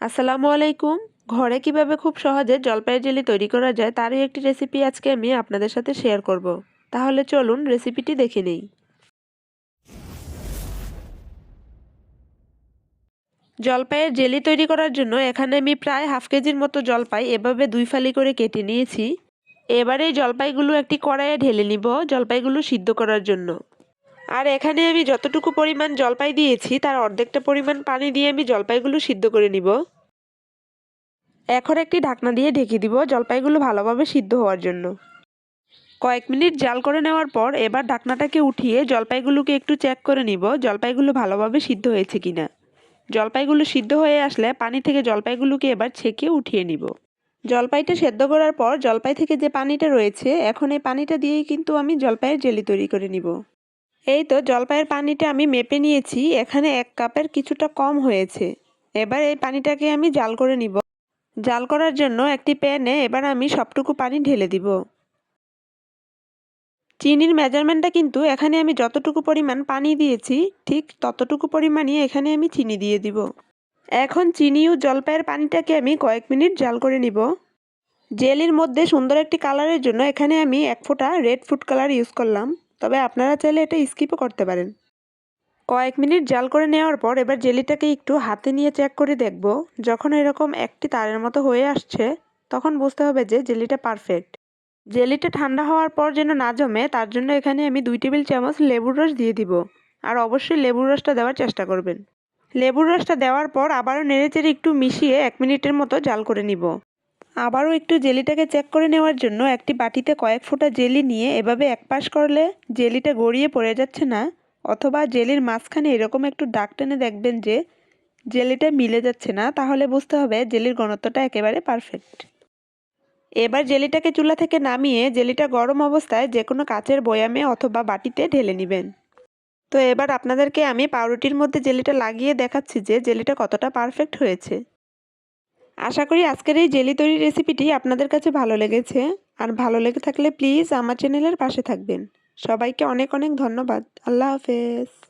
আসসালামু আলাইকুম। ঘরে কীভাবে খুব সহজে জলপাই জেলি তৈরি করা যায় তারই একটি রেসিপি আজকে আমি আপনাদের সাথে শেয়ার করব। তাহলে চলুন রেসিপিটি দেখে নেই। জলপাইয়ের জেলি তৈরি করার জন্য এখানে আমি প্রায় হাফ কেজির মতো জলপাই এভাবে দুই ফালি করে কেটে নিয়েছি। এবারে জলপাইগুলো একটি কড়াইয়ে ঢেলে নিব, জলপাইগুলো সিদ্ধ করার জন্য। আর এখানে আমি যতটুকু পরিমাণ জলপাই দিয়েছি, তার অর্ধেকটা পরিমাণ পানি দিয়ে আমি জলপাইগুলো সিদ্ধ করে নিব। এখন একটি ঢাকনা দিয়ে ঢেকে দিব জলপাইগুলো ভালোভাবে সিদ্ধ হওয়ার জন্য। কয়েক মিনিট জাল করে নেওয়ার পর এবার ঢাকনাটাকে উঠিয়ে জলপাইগুলোকে একটু চেক করে নিব জলপাইগুলো ভালোভাবে সিদ্ধ হয়েছে কিনা। জলপাইগুলো সিদ্ধ হয়ে আসলে পানি থেকে জলপাইগুলোকে এবার ছেঁকে উঠিয়ে নিব। জলপাইটা সেদ্ধ করার পর জলপাই থেকে যে পানিটা রয়েছে, এখন এই পানিটা দিয়েই কিন্তু আমি জলপাইয়ের জেলি তৈরি করে নিব। এই তো জলপাইয়ের পানিটা আমি মেপে নিয়েছি, এখানে এক কাপের কিছুটা কম হয়েছে। এবার এই পানিটাকে আমি জাল করে নিব। জাল করার জন্য একটি প্যানে এবার আমি সবটুকু পানি ঢেলে দিব। চিনির মেজারমেন্টটা কিন্তু এখানে আমি যতটুকু পরিমাণ পানি দিয়েছি, ঠিক ততটুকু পরিমাণই এখানে আমি চিনি দিয়ে দিব। এখন চিনি ও জলপাইয়ের পানিটাকে আমি কয়েক মিনিট জাল করে নিব। জেলির মধ্যে সুন্দর একটি কালারের জন্য এখানে আমি এক ফোঁটা রেড ফুড কালার ইউজ করলাম। তবে আপনারা চাইলে এটা স্কিপও করতে পারেন। কয়েক মিনিট জাল করে নেওয়ার পর এবার জেলিটাকে একটু হাতে নিয়ে চেক করে দেখব। যখন এরকম একটি তারের মতো হয়ে আসছে, তখন বুঝতে হবে যে জেলিটা পারফেক্ট। জেলিটা ঠান্ডা হওয়ার পর যেন না জমে, তার জন্য এখানে আমি দুই টেবিল চামচ লেবুর রস দিয়ে দিব। আর অবশ্যই লেবুর রসটা দেওয়ার চেষ্টা করবেন। লেবুর রসটা দেওয়ার পর আবারও নেড়েচেড়ে একটু মিশিয়ে এক মিনিটের মতো জাল করে নিব। আবারও একটু জেলিটাকে চেক করে নেওয়ার জন্য একটি বাটিতে কয়েক ফোঁটা জেলি নিয়ে এভাবে এক পাশ করলে জেলিটা গড়িয়ে পড়ে যাচ্ছে না, অথবা জেলির মাঝখানে এরকম একটু ডাক টেনে দেখবেন যে জেলিটা মিলে যাচ্ছে না, তাহলে বুঝতে হবে জেলির ঘনত্বটা একেবারে পারফেক্ট এবার জেলিটাকে চুলা থেকে নামিয়ে জেলিটা গরম অবস্থায় যে কোনো কাচের বয়ামে অথবা বাটিতে ঢেলে নেবেন। তো এবার আপনাদেরকে আমি পাউরুটির মধ্যে জেলিটা লাগিয়ে দেখাচ্ছি যে জেলিটা কতটা পারফেক্ট হয়েছে। আশা করি আজকের এই জেলি তৈরি রেসিপিটি আপনাদের কাছে ভালো লেগেছে। আর ভালো লেগে থাকলে প্লিজ আমার চ্যানেলের পাশে থাকবেন। সবাইকে অনেক অনেক ধন্যবাদ। আল্লাহ হাফেজ।